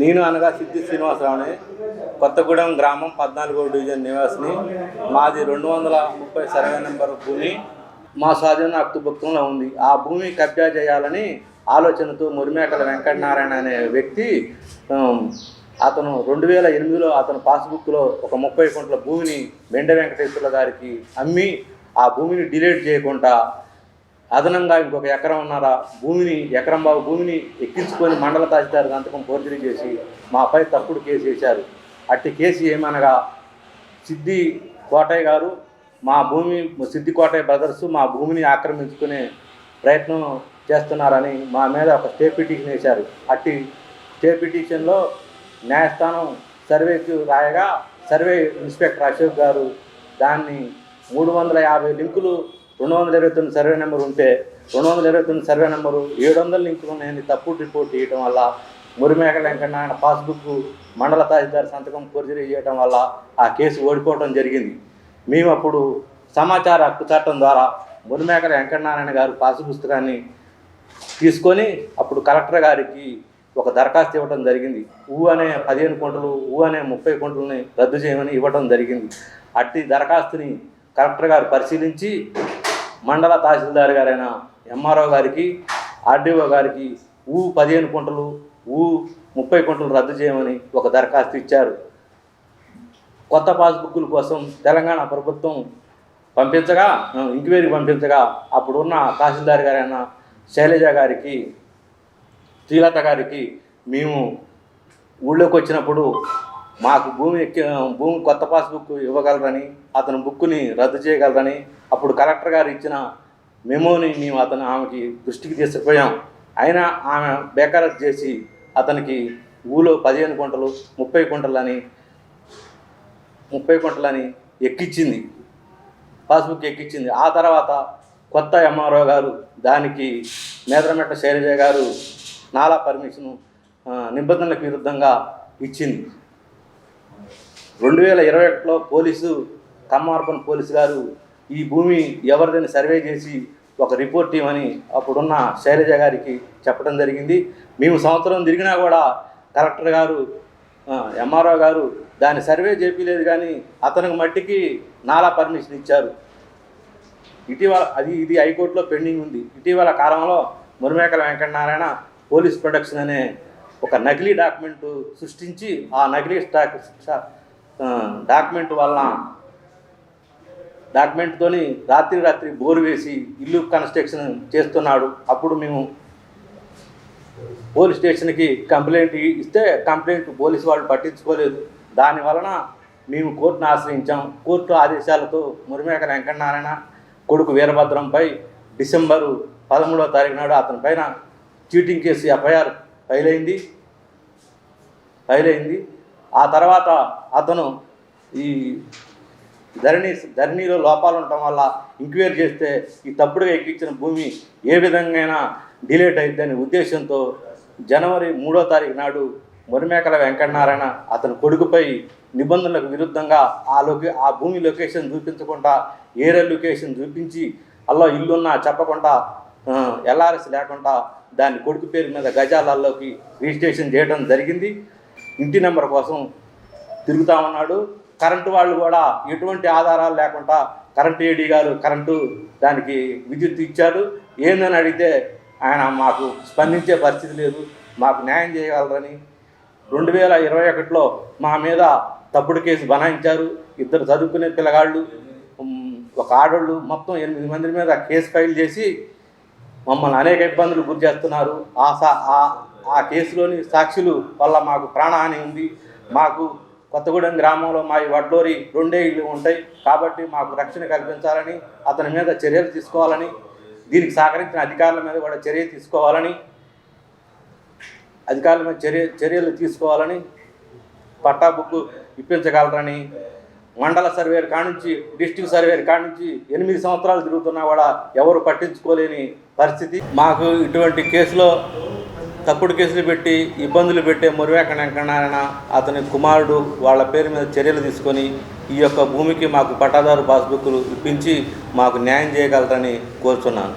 నేను అనగా సిద్ధి శ్రీనివాసరావుని. కొత్తగూడెం గ్రామం పద్నాలుగో డివిజన్ నివాసిని. మాది రెండు వందల ముప్పై సర్వే నెంబర్ భూమి. మా స్వాధీన అక్తుభక్తంలో ఉంది. ఆ భూమి కబ్జా చేయాలని ఆలోచనతో మురిమేకల వెంకటనారాయణ అనే వ్యక్తి అతను రెండు వేల ఎనిమిదిలో అతను పాస్బుక్లో ఒక ముప్పై కొంట్ల భూమిని వెండ వెంకటేశ్వర్ల గారికి అమ్మి ఆ భూమిని డిలీట్ చేయకుండా అదనంగా ఇంకొక ఎకరం ఉన్నారా భూమిని ఎకరం బాబు భూమిని ఎక్కించుకొని మండల తహసీల్దార్ గంతకం ఫోర్జరీ చేసి మాపై తప్పుడు కేసు వేశారు. అట్టి కేసు ఏమనగా సిద్ధి కోటయ్య గారు మా భూమి సిద్ధి కోటయ్య బ్రదర్స్ మా భూమిని ఆక్రమించుకునే ప్రయత్నం చేస్తున్నారని మా మీద ఒక స్టే పిటిషన్ వేశారు. అట్టి స్టే పిటిషన్లో న్యాయస్థానం సర్వేకి రాయగా సర్వే ఇన్స్పెక్టర్ అశోక్ గారు దాన్ని మూడు వందల యాభై లింకులు రెండు వందల ఇరవై తొమ్మిది సర్వే నెంబర్ ఉంటే రెండు వందల ఇరవై తొమ్మిది సర్వే నెంబరు ఏడు వందల లింకులు ఉన్నాయని తప్పుడు రిపోర్ట్ ఇవ్వడం వల్ల మురిమేక వెంకటనారాయణ పాస్బుక్ మండల తహసీల్దార్ సంతకం ఫోర్జరీ చేయడం వల్ల ఆ కేసు ఓడిపోవడం జరిగింది. మేము అప్పుడు సమాచార హక్కు చట్టం ద్వారా మురిమేకల వెంకటనారాయణ గారు పాసు పుస్తకాన్ని తీసుకొని అప్పుడు కలెక్టర్ గారికి ఒక దరఖాస్తు ఇవ్వడం జరిగింది. ఊ అనే పదిహేను కొంటలు ఊ అనే ముప్పై కొంటలని రద్దు చేయమని ఇవ్వడం జరిగింది. అట్టి దరఖాస్తుని కలెక్టర్ గారు పరిశీలించి మండల తహసీల్దార్ గారైన ఎంఆర్ఓ గారికి ఆర్డీఓ గారికి ఊ పదిహేను కుంటలు ఊ ముప్పై కుంటలు రద్దు చేయమని ఒక దరఖాస్తు ఇచ్చారు. కొత్త పాస్బుక్ల కోసం తెలంగాణ ప్రభుత్వం పంపించగా ఇంక్వైరీ పంపించగా అప్పుడున్న తహసీల్దార్ గారైన శైలజ గారికి శ్రీలత గారికి మేము ఊళ్ళోకి వచ్చినప్పుడు మాకు భూమి ఎక్కి భూమి కొత్త పాస్బుక్ ఇవ్వగలరని అతని బుక్ని రద్దు చేయగలరని అప్పుడు కలెక్టర్ గారు ఇచ్చిన మెమోని మేము అతను ఆమెకి దృష్టికి తీసుకుపోయాం. అయినా ఆమె బేకరత్ చేసి అతనికి ఊళ్ళో పదిహేను గుంటలు ముప్పై గుంటలని ముప్పై గుంటలని ఎక్కించింది పాస్బుక్ ఎక్కించింది ఆ తర్వాత కొత్త ఎంఆర్ఓ గారు దానికి మేదరమెట్ట శైలజ గారు నాలా పర్మిషను నిబంధనలకు విరుద్ధంగా ఇచ్చింది. రెండు వేల ఇరవై ఒకటిలో పోలీసు కమ్మార్పన్ పోలీసు గారు ఈ భూమి ఎవరిదని సర్వే చేసి ఒక రిపోర్ట్ ఇవ్వని అప్పుడున్న శైలజ గారికి చెప్పడం జరిగింది. మేము సంవత్సరం తిరిగినా కూడా కలెక్టర్ గారు ఎంఆర్ఓ గారు దాన్ని సర్వే చేపించలేదు కానీ అతనికి మట్టికి నాలా పర్మిషన్ ఇచ్చారు. ఇటీవల అది ఇది హైకోర్టులో పెండింగ్ ఉంది. ఇటీవల కాలంలో మురిమేకల వెంకటనారాయణ పోలీస్ ప్రొడక్షన్ అనే ఒక నకిలీ డాక్యుమెంట్ సృష్టించి ఆ నకిలీ స్టాక్ డాక్యుమెంట్ వలన డాక్యుమెంట్తోని రాత్రి రాత్రి బోరు వేసి ఇల్లు కన్స్ట్రక్షన్ చేస్తున్నాడు. అప్పుడు మేము పోలీస్ స్టేషన్కి కంప్లైంట్ ఇస్తే కంప్లైంట్ పోలీసు వాళ్ళు పట్టించుకోలేదు. దాని వలన మేము కోర్టును ఆశ్రయించాం. కోర్టు ఆదేశాలతో మురిమేక వెంకటనారాయణ కొడుకు వీరభద్రంపై డిసెంబరు పదమూడవ తారీఖు నాడు అతని పైన చీటింగ్ కేసు ఎఫ్ఐఆర్ ఫైలైంది. ఫైలైంది. ఆ తర్వాత అతను ఈ ధరణి ధరణిలో లోపాలు ఉండటం వల్ల ఇంక్వైర్ చేస్తే ఈ తప్పుడుగా ఎక్కించిన భూమి ఏ విధంగా డిలేట్ అయిద్దనే ఉద్దేశంతో జనవరి మూడో తారీఖు నాడు మురిమేకల వెంకటనారాయణ అతని కొడుకుపై నిబంధనలకు విరుద్ధంగా ఆ లొకే ఆ భూమి లొకేషన్ చూపించకుండా ఏరే లొకేషన్ చూపించి అలా ఇల్లున్నా చెప్పకుండా ఎల్ఆర్ఎస్ లేకుండా దాని కొడుకు పేరు మీద గజాలల్లోకి రిజిస్ట్రేషన్ చేయడం జరిగింది. ఇంటి నెంబర్ కోసం తిరుగుతా ఉన్నాడు. కరెంటు వాళ్ళు కూడా ఎటువంటి ఆధారాలు లేకుండా కరెంటు ఏడీ గారు కరెంటు దానికి విద్యుత్ ఇచ్చారు. ఏందని అడిగితే ఆయన మాకు స్పందించే పరిస్థితి లేదు. మాకు న్యాయం చేయగలరని రెండు వేల ఇరవై ఒకటిలో మా మీద తప్పుడు కేసు బనాయించారు. ఇద్దరు చదువుకునే పిల్లగాళ్ళు ఒక ఆడోళ్ళు మొత్తం ఎనిమిది మంది మీద కేసు ఫైల్ చేసి మమ్మల్ని అనేక ఇబ్బందులు గురి చేస్తున్నారు. ఆ సా ఆ- ఆ కేసులోని సాక్షులు వల్ల మాకు ప్రాణహాని ఉంది. మాకు కొత్తగూడెం గ్రామంలో మా ఈ వడ్లోరి రెండే ఇళ్ళు ఉంటాయి. కాబట్టి మాకు రక్షణ కల్పించాలని అతని మీద చర్యలు తీసుకోవాలని దీనికి సహకరించిన అధికారుల మీద కూడా చర్య తీసుకోవాలని అధికారుల మీద చర్య చర్యలు తీసుకోవాలని పట్టా బుక్ ఇప్పించగలరని మండల సర్వేర్ కానుంచి డిస్టిక్ సర్వేర్ కానుంచి ఎనిమిది సంవత్సరాలు తిరుగుతున్నా కూడా ఎవరు పట్టించుకోలేని పరిస్థితి. మాకు ఇటువంటి కేసులో తప్పుడు కేసులు పెట్టి ఇబ్బందులు పెట్టే మురివేక అతని కుమారుడు వాళ్ళ పేరు మీద చర్యలు తీసుకొని ఈ యొక్క భూమికి మాకు పట్టాదారు పాస్బుక్లు ఇప్పించి మాకు న్యాయం చేయగలరని కోరుచున్నాను.